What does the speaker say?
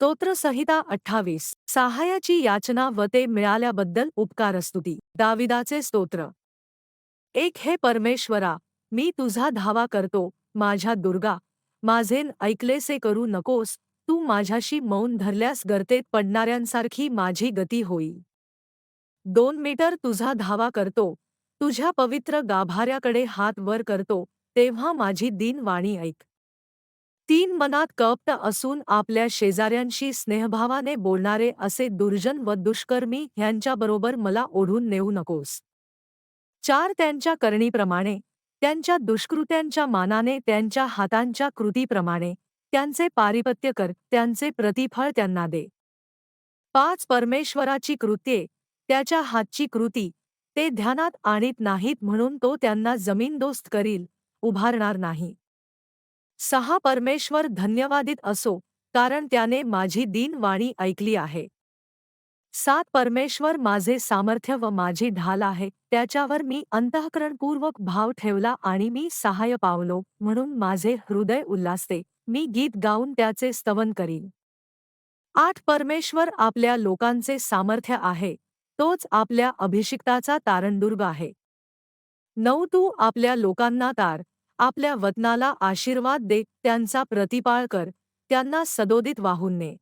स्तोत्रसंहिता अठ्ठावीस. सहाय्याची याचना व ते मिळाल्याबद्दल उपकारस्तुती. दाविदाचे स्तोत्र. एक हे परमेश्वरा मी तुझा धावा करतो माझ्या दुर्गा. माझेन ऐकलेसे करू नकोस तू माझ्याशी मौन धरल्यास गर्तेत पडणाऱ्यांसारखी माझी गती होई. दोन मीटर तुझा धावा करतो तुझ्या पवित्र गाभाऱ्याकडे हात वर करतो तेव्हा माझी दीन वाणी ऐक. तीन मनात कप्त असून आपल्या शेजाऱ्यांशी स्नेहभावाने बोलणारे असे दुर्जन व दुष्कर्मी ह्यांच्याबरोबर मला ओढून नेऊ नकोस. चार त्यांच्या करणीप्रमाणे त्यांच्या दुष्कृत्यांच्या मानाने त्यांच्या हातांच्या कृतीप्रमाणे त्यांचे पारिपत्य कर त्यांचे प्रतिफळ त्यांना दे. पाच परमेश्वराची कृत्ये त्याच्या हातची कृती ते ध्यानात आणीत नाहीत म्हणून तो त्यांना जमीनदोस्त करील उभारणार नाही. सहा परमेश्वर धन्यवादित असो कारण त्याने माझी दीन वाणी ऐकली आहे. सात परमेश्वर माझे सामर्थ्य व माझी ढाल आहे त्याच्यावर मी अंतःकरणपूर्वक भाव ठेवला आणि मी सहाय्य पावलो म्हणून माझे हृदय उल्हासते मी गीत गाऊन त्याचे स्तवन करीन. आठ परमेश्वर आपल्या लोकांचे सामर्थ्य आहे तोच आपल्या अभिषिक्ताचा तारणदुर्ग आहे. नऊ तू आपल्या लोकांना तार आपल्या वतनाला आशीर्वाद दे त्यांचा प्रतिपाळ कर त्यांना सदोदित वाहून ने.